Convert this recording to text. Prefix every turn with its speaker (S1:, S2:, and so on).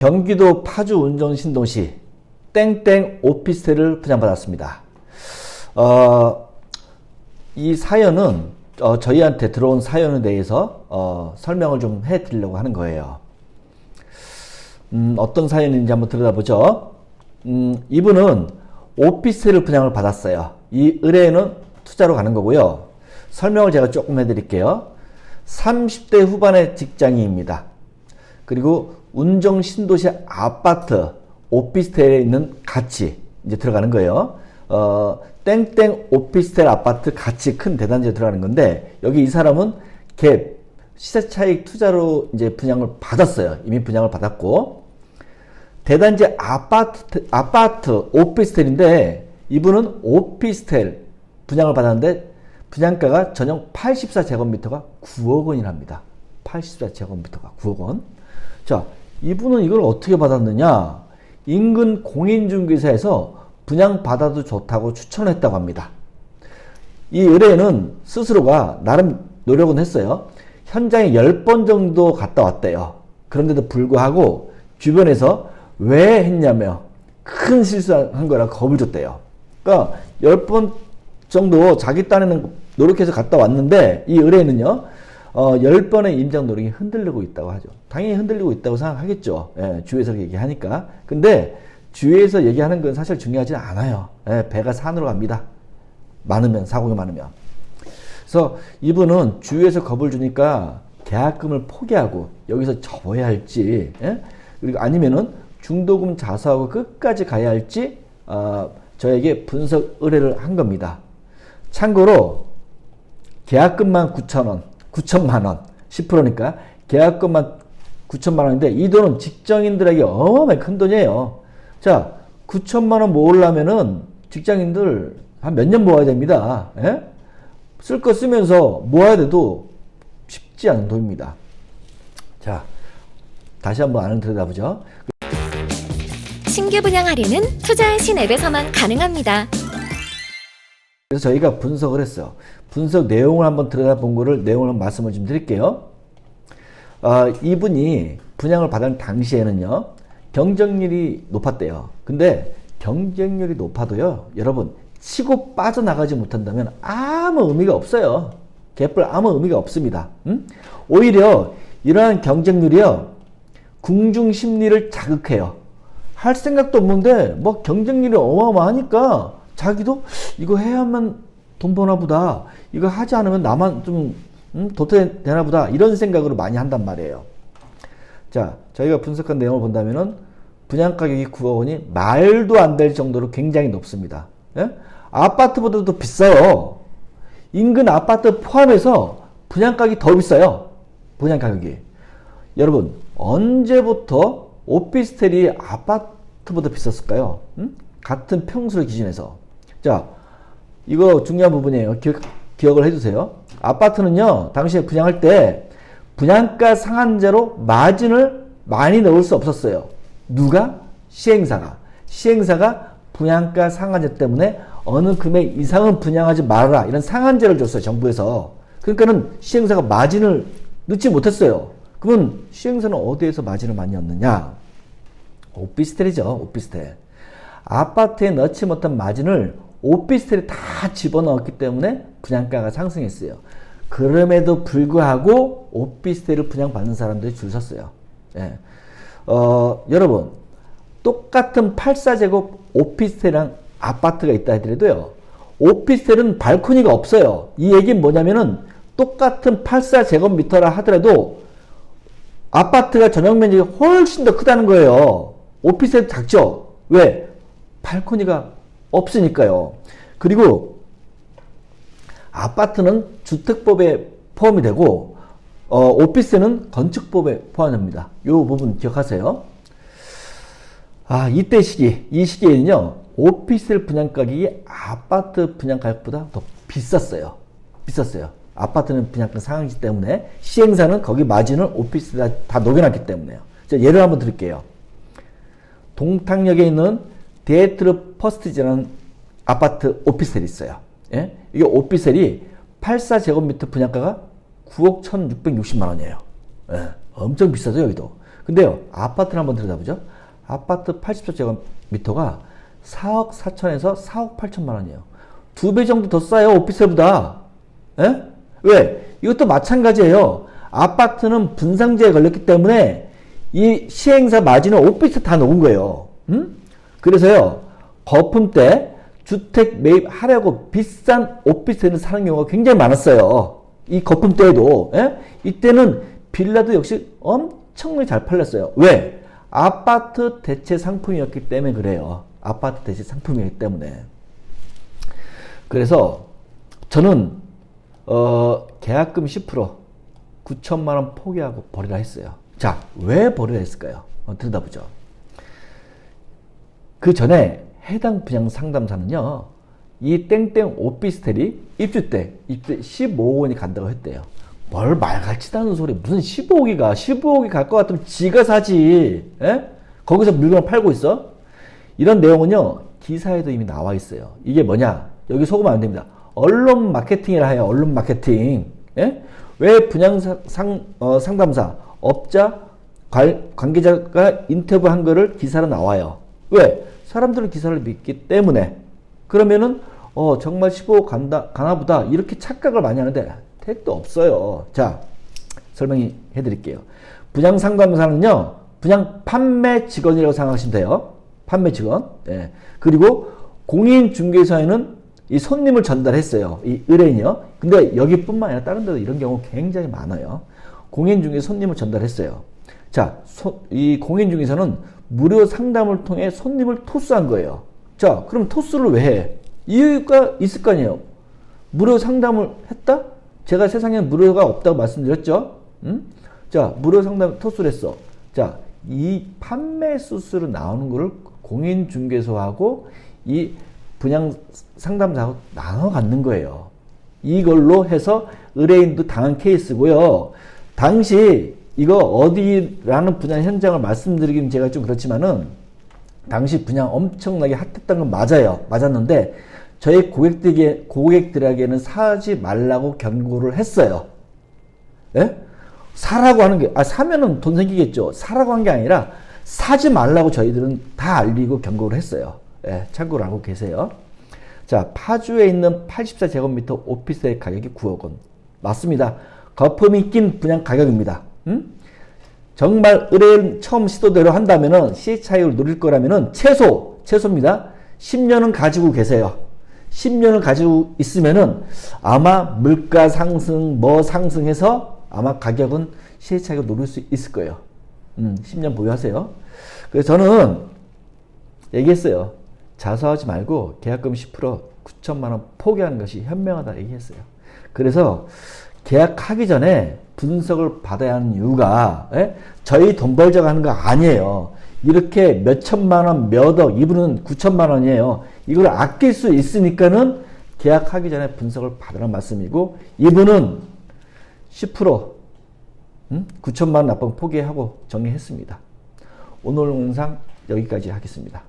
S1: 경기도 파주 운정 신동시 땡땡 오피스텔을 분양받았습니다. 어, 이 사연은 어, 저희한테 들어온 사연에 대해서 어, 설명을 좀 해드리려고 하는 거예요. 음, 어떤 사연인지 한번 들여다보죠. 음, 이분은 오피스텔을 분양을 받았어요. 이 의뢰는 투자로 가는 거고요. 설명을 제가 조금 해드릴게요. 30대 후반의 직장인입니다. 그리고 운정 신도시 아파트 오피스텔에 있는 가치 이제 들어가는 거예요. 어, 땡땡 오피스텔 아파트 가치 큰 대단지에 들어가는 건데 여기 이 사람은 갭 시세 차익 투자로 이제 분양을 받았어요. 이미 분양을 받았고 대단지 아파트 아파트 오피스텔인데 이분은 오피스텔 분양을 받았는데 분양가가 전용 84제곱미터가 9억 원이랍니다. 84제곱미터가 9억 원. 자, 이분은 이걸 어떻게 받았느냐? 인근 공인중개사에서 분양받아도 좋다고 추천했다고 합니다. 이 의뢰인은 스스로가 나름 노력은 했어요. 현장에 10번 정도 갔다 왔대요. 그런데도 불구하고 주변에서 왜 했냐며 큰 실수한 거라 겁을 줬대요. 그러니까 10번 정도 자기 딴에는 노력해서 갔다 왔는데 이 의뢰인은요. 어, 10번의 임장 노력이 흔들리고 있다고 하죠. 당연히 흔들리고 있다고 생각하겠죠. 예, 주위에서 얘기하니까. 근데 주위에서 얘기하는 건 사실 중요하지 않아요. 예, 배가 산으로 갑니다. 많으면, 사고가 많으면. 그래서 이분은 주위에서 겁을 주니까 계약금을 포기하고 여기서 접어야 할지, 예? 그리고 아니면은 중도금 자수하고 끝까지 가야 할지, 어, 저에게 분석 의뢰를 한 겁니다. 참고로 계약금만 9천원, 9천만 원, 10%니까 계약금만 9천만 원인데 이 돈은 직장인들에게 어마어마하게 큰 돈이에요. 자, 9천만 원 모으려면은 직장인들 한 몇 년 모아야 됩니다. 예? 쓸거 쓰면서 모아야 돼도 쉽지 않은 돈입니다. 자, 다시 한번 안을 들여다보죠.
S2: 신규 분양 할인은 투자하신 앱에서만 가능합니다.
S1: 그래서 저희가 분석을 했어요. 분석 내용을 한번 들여다본 거를 내용을 말씀을 좀 드릴게요. 아, 이분이 분양을 받은 당시에는요, 경쟁률이 높았대요. 근데 경쟁률이 높아도요, 여러분, 치고 빠져나가지 못한다면 아무 의미가 없어요. 갭불 아무 의미가 없습니다. 음? 오히려 이러한 경쟁률이요, 궁중 심리를 자극해요. 할 생각도 없는데, 뭐 경쟁률이 어마어마하니까 자기도 이거 해야만 돈 버나 보다. 이거 하지 않으면 나만 좀 음, 도태 되나 보다. 이런 생각으로 많이 한단 말이에요. 자, 저희가 분석한 내용을 본다면은 분양 가격이 9억 원이 말도 안 될 정도로 굉장히 높습니다. 예? 아파트보다도 비싸요. 인근 아파트 포함해서 분양 가격이 더 비싸요. 분양 가격이. 여러분, 언제부터 오피스텔이 아파트보다 비쌌을까요? 음? 같은 평수를 기준해서. 자, 이거 중요한 부분이에요. 기억, 기억을 해주세요. 아파트는요, 당시에 분양할 때 분양가 상한제로 마진을 많이 넣을 수 없었어요. 누가? 시행사가. 시행사가 분양가 상한제 때문에 어느 금액 이상은 분양하지 말아라. 이런 상한제를 줬어요. 정부에서. 그러니까는 시행사가 마진을 넣지 못했어요. 그러면 시행사는 어디에서 마진을 많이 얻느냐? 오피스텔이죠. 오피스텔. 아파트에 넣지 못한 마진을 오피스텔에 다 집어넣었기 때문에 분양가가 상승했어요. 그럼에도 불구하고 오피스텔을 분양받는 사람들이 줄 섰어요. 예. 어, 여러분, 똑같은 84제곱 오피스텔이랑 아파트가 있다 하더라도요, 오피스텔은 발코니가 없어요. 이 얘기는 뭐냐면은 똑같은 84제곱미터라 하더라도 아파트가 전용 면적이 훨씬 더 크다는 거예요. 오피스텔 작죠? 왜? 발코니가 없으니까요. 그리고 아파트는 주택법에 포함이 되고 어, 오피스는 건축법에 포함됩니다. 이 부분 기억하세요. 아 이때 시기 이 시기에는요 오피스텔 분양 가격이 아파트 분양 가격보다 더 비쌌어요. 비쌌어요. 아파트는 분양가 상한기 때문에 시행사는 거기 마진을 오피스텔에 다 녹여놨기 때문에요. 자, 예를 한번 드릴게요. 동탄역에 있는 데이트르 퍼스트지라는 아파트 오피스텔이 있어요. 예? 이게 오피스텔이 84제곱미터 분양가가 9억 1,660만 원이에요. 예, 엄청 비싸죠, 여기도. 근데요, 아파트를 한번 들여다보죠. 아파트 80제곱미터가 4억 4천에서 4억 8천만 원이에요. 두 배 정도 더 싸요, 오피스텔보다. 예? 왜? 이것도 마찬가지예요. 아파트는 분상제에 걸렸기 때문에 이 시행사 마진을 오피스텔 다 녹은 거예요. 음? 그래서요, 거품 때 주택 매입하려고 비싼 오피스텔을 사는 경우가 굉장히 많았어요. 이 거품 때에도. 예? 이때는 빌라도 역시 엄청나게 잘 팔렸어요. 왜? 아파트 대체 상품이었기 때문에 그래요. 아파트 대체 상품이기 때문에. 그래서 저는 어, 계약금 10% 9천만 원 포기하고 버리라 했어요. 자, 왜 버리라 했을까요? 어, 들여다보죠. 그 전에 해당 분양 상담사는요, 이 땡땡 오피스텔이 입주 때, 입주 때 15억 원이 간다고 했대요. 뭘 말같지도 않은 소리, 무슨 15억이 가? 15억이 갈 것 같으면 지가 사지. 에? 거기서 물건을 팔고 있어? 이런 내용은요, 기사에도 이미 나와 있어요. 이게 뭐냐? 여기 속으면 안 됩니다. 언론 마케팅이라 해요, 언론 마케팅. 예? 왜 분양 상, 상, 어, 상담사, 업자, 관, 관계자가 인터뷰한 거를 기사로 나와요. 왜? 사람들은 기사를 믿기 때문에. 그러면은, 어, 정말 15억 간다, 가나보다. 이렇게 착각을 많이 하는데, 택도 없어요. 자, 설명해 드릴게요. 분양 상담사는요, 분양 판매 직원이라고 생각하시면 돼요. 판매 직원. 예. 그리고 공인 중개사에는 이 손님을 전달했어요. 이 의뢰인이요. 근데 여기뿐만 아니라 다른 데도 이런 경우 굉장히 많아요. 공인 중개 손님을 전달했어요. 자, 소, 이 공인 중개사는 무료 상담을 통해 손님을 토스한 거예요. 자, 그럼 토스를 왜 해? 이유가 있을 거 아니에요. 무료 상담을 했다? 제가 세상에 무료가 없다고 말씀드렸죠? 음? 자, 무료 상담 토스를 했어. 자, 이 판매 수수로 나오는 거를 공인중개소하고 이 분양 상담사하고 나눠 갖는 거예요. 이걸로 해서 의뢰인도 당한 케이스고요. 당시 이거 어디라는 분양 현장을 말씀드리기는 제가 좀 그렇지만은 당시 분양 엄청나게 핫했던 건 맞아요. 맞았는데 저희 고객들에게, 고객들에게는 사지 말라고 경고를 했어요. 예? 사라고 하는 게, 아, 사면은 돈 생기겠죠. 사라고 한 게 아니라 사지 말라고 저희들은 다 알리고 경고를 했어요. 예, 참고를 하고 계세요. 자, 파주에 있는 84제곱미터 오피스의 가격이 9억 원. 맞습니다. 거품이 낀 분양 가격입니다. 음? 정말 의뢰인 처음 시도대로 한다면은 시세 차익을 노릴 거라면은 최소, 최소입니다. 10년은 가지고 계세요. 10년을 가지고 있으면은 아마 물가 상승, 뭐 상승해서 아마 가격은 시세 차익을 노릴 수 있을 거예요. 음, 10년 보유하세요. 그래서 저는 얘기했어요. 자수하지 말고 계약금 10% 9천만 원 포기하는 것이 현명하다 얘기했어요. 그래서 계약하기 전에 분석을 받아야 하는 이유가 예? 저희 돈 벌자고 하는 거 아니에요. 이렇게 몇 천만 원, 몇 억, 이분은 9천만 원이에요. 이걸 아낄 수 있으니까는 계약하기 전에 분석을 받으라는 말씀이고 이분은 10% 음? 9천만 원 납부 포기하고 정리했습니다. 오늘 영상 여기까지 하겠습니다.